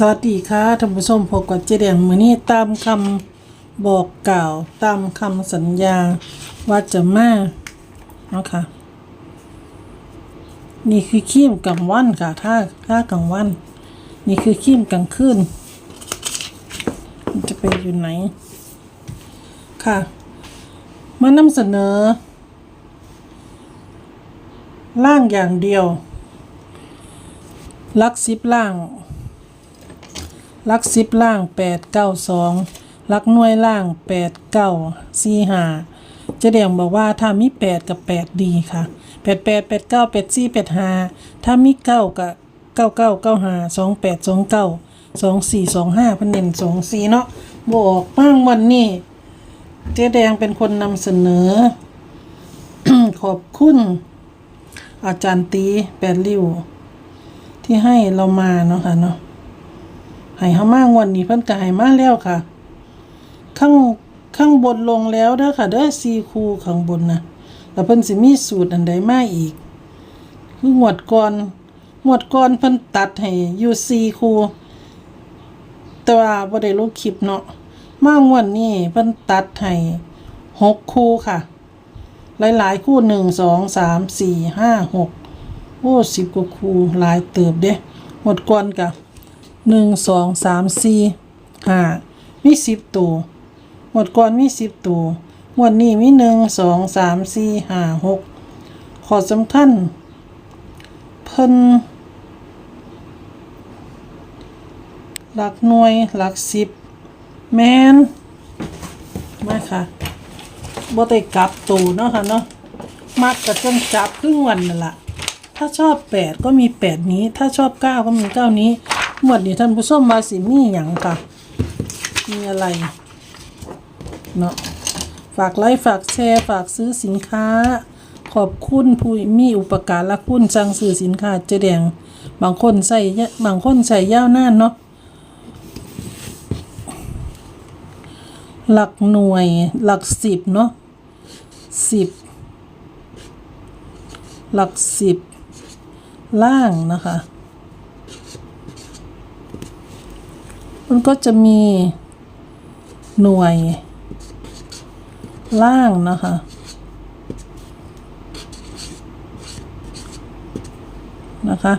สวัสดีค่ะท่านผู้ชมพบกับเจแดงมือนี้ตามคำบอกกล่าวตามคำสัญญาว่าจะมาเนาะค่ะ นี่คือขีมกลางวันค่ะถ้าถ้ากลางวัน นี่คือขีมกลางคืนมันจะไปอยู่ไหน ค่ะมานำเสนอ ล่างอย่างเดียวลักซิบล่าง ลักซิบล่างแปดเก้าสองลักหน่วยล่างแปดเก้าสี่ห้าเจะเดียงบอกว่าถ้ามีแปดกับแปดดีค่ะแปดแปดแปดเก้าแปดสี่แปดห้าถ้ามีเก้ากับเก้าเก้าเก้าห้าสองแปดสองเก้าสองสี่สองห้าพันเน้นสองสี่เนาะบอกบ้างวันนี้เจ๊แดงเป็นคนนำเสนอ ขอบคุณ อาจารย์ตีแปดริ้วที่ให้เรามาเนาะค่ะเนาะ ให้เฮามางวันนี้เพิ่นก็ให้มาแล้วค่ะ ข้างข้างบนลงแล้วเด้อค่ะเด้อซีคูข้างบนนะแล้วเพิ่นสิมีสูตรอันใดมาอีก คืองวดก่อนงวดก่อนเพิ่นตัดให้อยู่ซีคูแต่ว่าบ่ได้ลงคลิปเนาะมางวดนี้เพิ่นตัดให้หกคู่ค่ะ หลายๆคู่หนึ่งสองสามสี่ห้าหกโอ้สิบกว่าคูหลายเติบเด้หมดก่อนกะ หนึ่งสองสามสี่ห้ามีสิบตัวหมดก่อนมีสิบตัวหมดนี้มีหนึ่งสองสามสี่ห้าหกขอสำคัญเพิ่นหลักหน่วยหลักสิบแมนมาค่ะบ่ได้กลับตูเนาะค่ะเนาะมักกะจนจับครึ่งวันนั่นละถ้าชอบแปดก็มีแปดนี้ ถ้าชอบเก้าก็มีเก้านี้ หมดนี้ท่านผู้ชมมาสิมีหยังค่ะ มีอะไรเนาะฝากไลค์ฝากแชร์ ฝากซื้อสินค้า ขอบคุณผู้มีอุปการะคุณสั่งซื้อสินค้าเจแดงบางคนใส่บางคนใส่ยาวนานเนาะหลักหน่วยหลักสิบเนาะสิบหลักสิบล่างนะคะ มันก็จะมีหน่วยล่างนะคะ นะคะ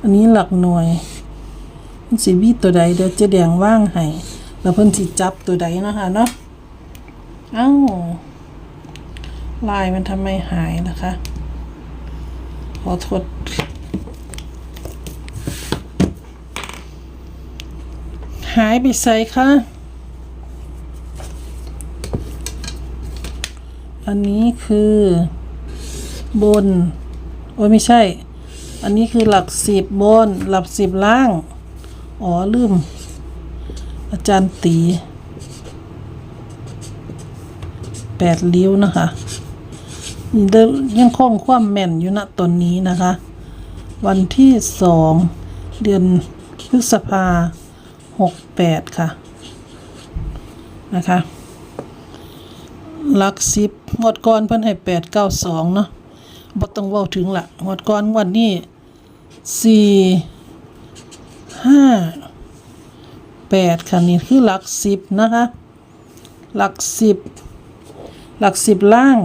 อันนี้หลักหน่วยมันสิวีตัวใดเดี๋ยวจะแดงว่างให้แล้วเพิ่นสิจับตัวใดนะคะเนาะเอ้าลายมันทำไมหายนะคะ ขอโทษ หายไปใส่ค่ะ อันนี้คือบน โอ้ยไม่ใช่ อันนี้คือหลักสิบบน หลักสิบล่าง อ๋อ ลืม อาจารย์ตีแปดลิ้วนะคะยังคงความแม่นอยู่ณตอนนี้นะคะ วันที่สองเดือนพฤษภา หกแปดค่ะ นะคะ หลักสิบงวดก่อนเพิ่นให้แปดเก้าสองเนาะบ่ต้องเว้าถึงละงวดก่อนงวันนี้สี่ห้าแปดค่ะนี่คือหลักสิบนะคะ หลักสิบหลักสิบล่าง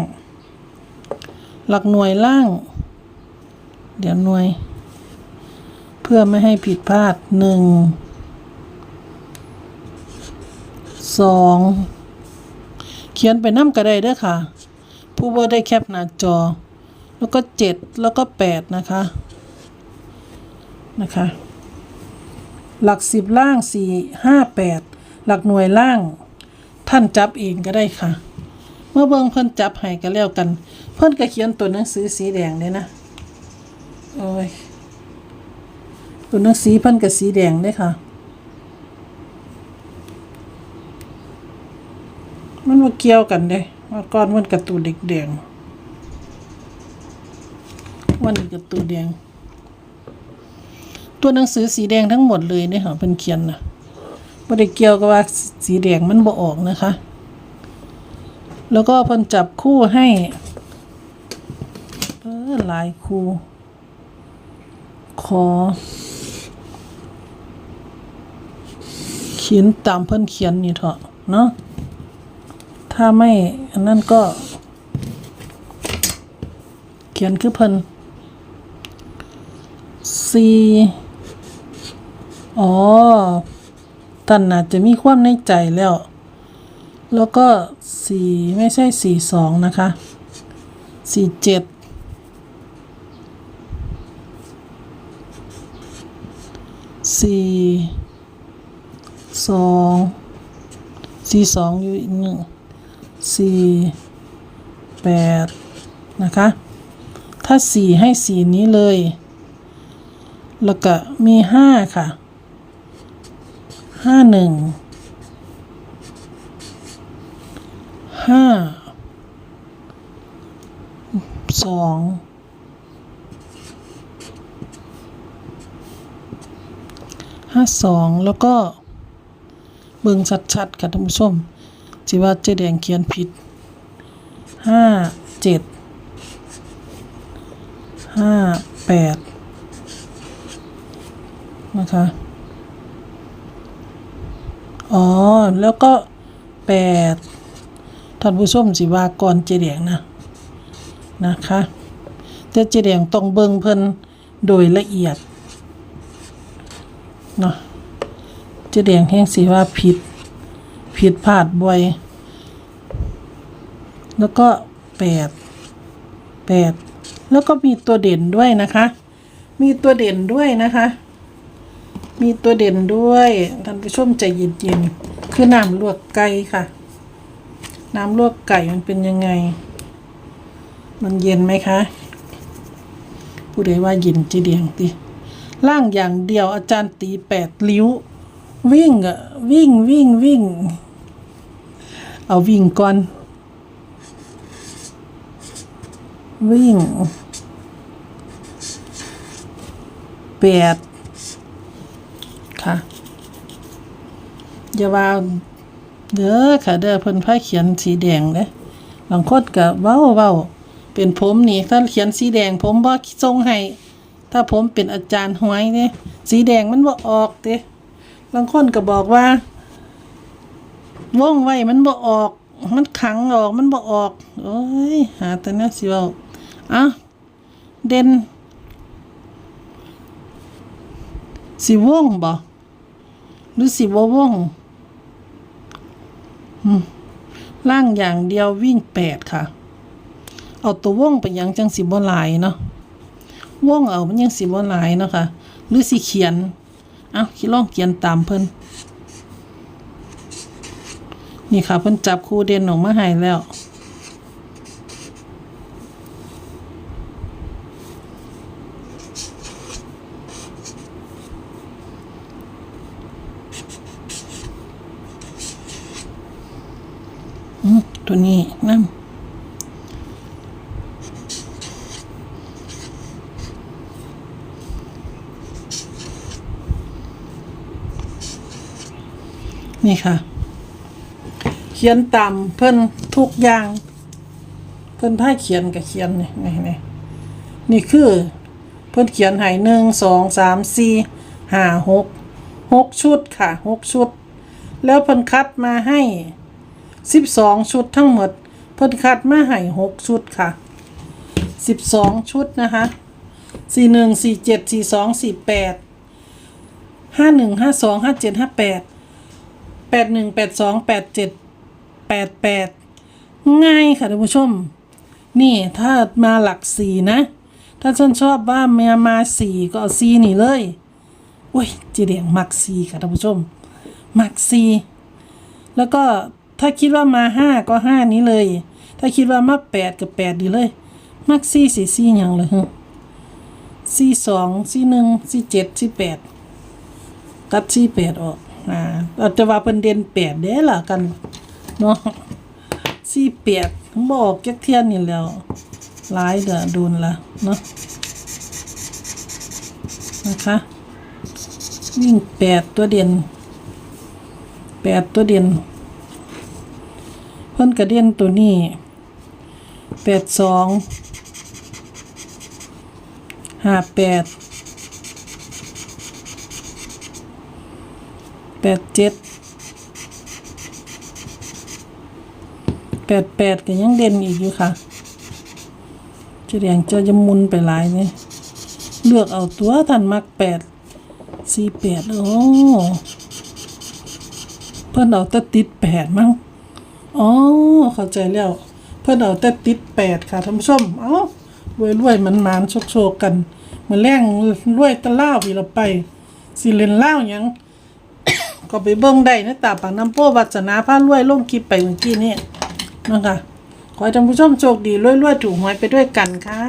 หลักหน่วยล่าง เดี๋ยวหน่วย เพื่อไม่ให้ผิดพลาดหนึ่ง สองเขียนไปน้ำก็ได้เด้อค่ะ ผู้ว่าได้แคปหน้าจอ แล้วก็เจ็ดแล้วก็แปดนะคะนะคะ หลักสิบล่างสี่ห้าแปดหลักหน่วยล่าง ท่านจับเองก็ได้ค่ะ เมื่อเบิ่งเพิ่นจับให้ก็แล้วกัน เพิ่นก็เขียนตัวหนังสือสีแดงเลยนะโอ้ยตัวหนังสือเพิ่นก็สีแดงเด้ค่ะ มันมา เกี่ยวกันเด้มาก่อนมันกับตัวเด็กแดงวันนี้กับตัวแดง ตัวหนังสือสีแดงทั้งหมดเลยเนี่ยค่ะเพิ่นเขียนนะไม่ได้เกี่ยวกับว่าสีแดงมันบ่ออกนะคะ แล้วก็เพิ่นจับคู่ให้เออหลายคู่ขอเขียนตามเพิ่นเขียนนี่เถอะเนาะ ถ้าไม่อันนั้นก็ เขียนคือเพิ่น C อ๋อตันน่าจะมีความในใจแล้ว แล้วก็สี่ไม่ใช่สี่สองนะคะสี่เจ็ดสี่สองสี่สองอยู่อีกหนึ่ง สี่แปดนะคะ ถ้าสี่ให้สีนี้เลย แล้วก็มีห้าค่ะห้าหนึ่งห้าสองห้าสองแล้วก็เบิ่งชัดๆค่ะท่านผู้ชม จิว่าเจ๊แดงเขียนผิดห้าเจ็ดห้าแปดนะคะ อ๋อ แล้วก็แปดท่านผู้ชมสิว่าก่อนเจแดงนะ นะคะแต่เจแดงต้องเบิ่งเพิ่นโดยละเอียดเนาะเจแดงแห่งสิว่าผิด ผิดพลาดบ่อย แล้วก็แปดแปดแล้วก็มีตัวเด่นด้วยนะคะ มีตัวเด่นด้วยนะคะ มีตัวเด่นด้วยท่านผู้ชมใจเย็นๆคือน้ำลวกไก่ค่ะ น้ำลวกไก่มันเป็นยังไง มันเย็นไหมคะผู้ใดว่าเย็นจีเดียงติล่างอย่างเดียวอาจารย์ตีแปดลิ้ว วิ่งอะวิ่งวิ่งวิ่ง เอาวิ่งก่อน วิ่งแปดค่ะอย่าว่าเด้อค่ะเด้อเพิ่นพาเขียนสีแดงเด้บางคนก็เว้าเว้าเป็นผมนี่ถ้าเขียนสีแดง ผมบ่ทรงให้ถ้าผมเป็นอาจารย์หวยเนี่ยสีแดงมันบ่ออกเด้บางคนก็บอกว่า ว่องไว้มันบ่ออก มันขังออกมันบ่ออก โอ้ย หาแต่แนวสิเว้าอะเด่นสิว่องบ่หรือสิบ่วงอืมล่างอย่างเดียววิ่งแปดค่ะ เอาตัวว่องไปยังจังสิบ่หลายเนาะว่องเอามันยังสิบ่หลายเนาะค่ะ หรือสิเขียน เอาคิดลองเขียนตามเพิ่น นี่ค่ะเพิ่นจับคู่เด่นออกมาให้แล้วอืมตัวนี้น้ำนี่ค่ะ ขียนตามเพิ่นทุกอย่าง เพิ่นพาเขียนกับเขียนนี่นี่นี่นี่คือ เพิ่นเขียนให้หนึ่งสองสามสี่ห้าหกหกชุดค่ะหกชุด แล้วเพิ่นคัดมาให้สิบสองชุดทั้งหมด เพิ่นคัดมาให้หกชุดค่ะสิบสองชุดนะคะสี่หนึ่งสี่เจ็ดสี่สองสี่แปดห้าหนึ่งห้าสองห้าเจ็ดห้าแปดแปดหนึ่งแปดสองแปดเจ็ด แปดแปดง่ายค่ะท่านผู้ชม นี่ถ้ามาหลักสี่นะ ถ้าฉันชอบว่ามามาสี่ก็เอาสี่นี่เลยอุ้ยจีเดียงมักสี่ค่ะท่านผู้ชม มักสี่แล้วก็ถ้าคิดว่ามาห้าก็ห้านี้เลย ถ้าคิดว่ามาแปดกับแปดดีเลย มักสี่สี่สี่อย่างเลยฮะสี่สองสี่หนึ่งสี่เจ็ดสี่แปดตัดสี่แปดออกอ่าเราจะว่าเป็นเด่นแปดเด้ล่ะกัน เนาะสี่แปดบอกแก๊กเทียนนี่แล้วหลายเด้อโดนละเนาะนะคะ วิ่งแปดตัวเด่นแปดตัวเด่นเพิ่นกระเด่นตัวนี้แปดสองห้าแปดแปดเจ็ด แปดแปดก็ยังเด่นอีกอยู่ค่ะเจะแดงจะจะมุนไปหลายเนี่ยเลือกเอาตัวท่านมักแปดสี่แปดโอ้เพิ่อนเอาแต่ติดแปดมั้งอ๋อเข้าใจแล้ว เพิ่อนเอาแต่ติดแปดค่ะท่านผู้ชมเอ้ารวยรวยมันมันๆโชกๆกันเหมือนแรงรวยตะล่าวีเราไปสิเลนเล่ายังก็ไปเบิ่งได้นะตาปากน้ำโป้วัสนาผ้ารวยลงคลิปไปเมื่อกี้นี่ นะคะขอให้ท่านผู้ชมโชคดีรวยๆถูกหวยไปด้วยกันค่ะ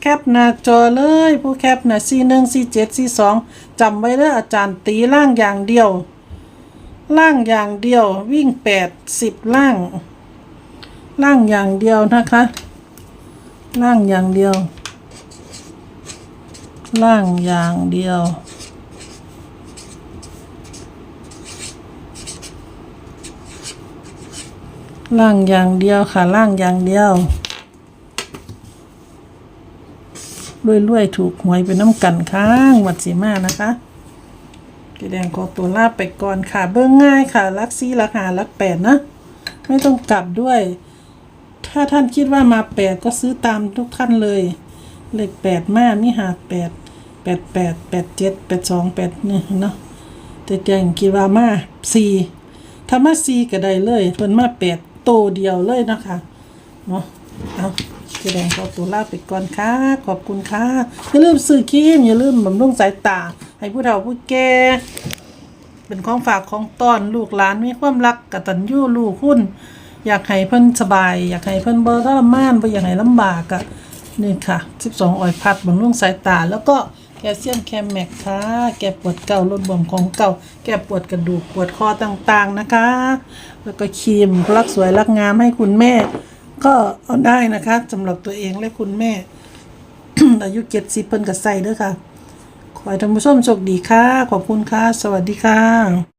แคปหน้าจอเลย ผู้แคปหน้าสี่หนึ่งสี่เจ็ดสี่สองจำไว้เด้ออาจารย์ตีล่างอย่างเดียว ล่างอย่างเดียว วิ่งแปดสิบล่าง ล่างอย่างเดียวนะคะ ล่างอย่างเดียว ล่างอย่างเดียว ล่างอย่างเดียวค่ะ ล่างอย่างเดียวรวยๆ ถูกหวยเป็นน้ำกันค้างวัดสีมานะคะกีแดงขอตัวลาไปก่อนค่ะ เบื้องง่ายค่ะ ลักซี่ลักหาลักแปดนะ ไม่ต้องกลับด้วย ถ้าท่านคิดว่ามาแปดก็ซื้อตามทุกท่านเลย เลขแปดมามีหาแปดแปดแปดแปดเจ็ดแปดสองแปดเนี่ยเนาะแต่แจงคิดว่ามาสี่ถ้ามาสี่ก็ได้เลยเพิ่นมาแปด โตเดียวเลยนะคะเนาะเอาแสดงขอตัวลาไปก่อนค่ะ ขอบคุณค่ะ อย่าลืมซื้อครีมอย่าลืมบำรุงสายตา ให้ผู้เฒ่าผู้แก่เป็นของฝากของตอนลูกหลานมีความรักกตัญญูลูกคุณอยากให้เพิ่นสบาย อยากให้เพิ่นบ่ทรมานบ่อยากให้ลำบากอะนี่ค่ะ 12ออยพัดบำรุงสายตาแล้วก็ ลเซียมแคมแมกค่ะ แก้ปวดเก่าลดบวมของเก่า แก้ปวดกระดูกปวดคอต่างๆนะคะ แล้วก็ครีมรักสวยรักงามให้คุณแม่ ก็เอาได้นะคะสำหรับตัวเองและคุณแม่ อายุเจ็ดสิบเพิ่นก็ใส่ด้อค่ะ ขอให้ท่านผู้ชมโชคดีค่ะ ขอบคุณค่ะ สวัสดีค่ะ